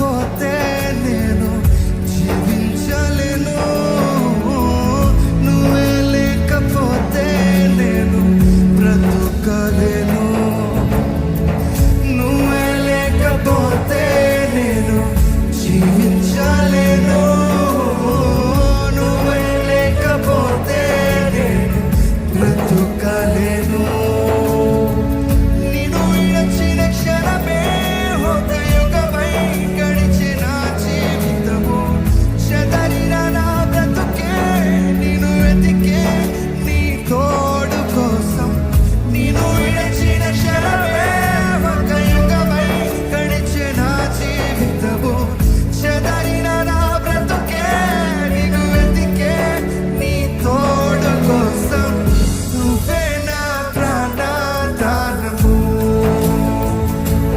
হতে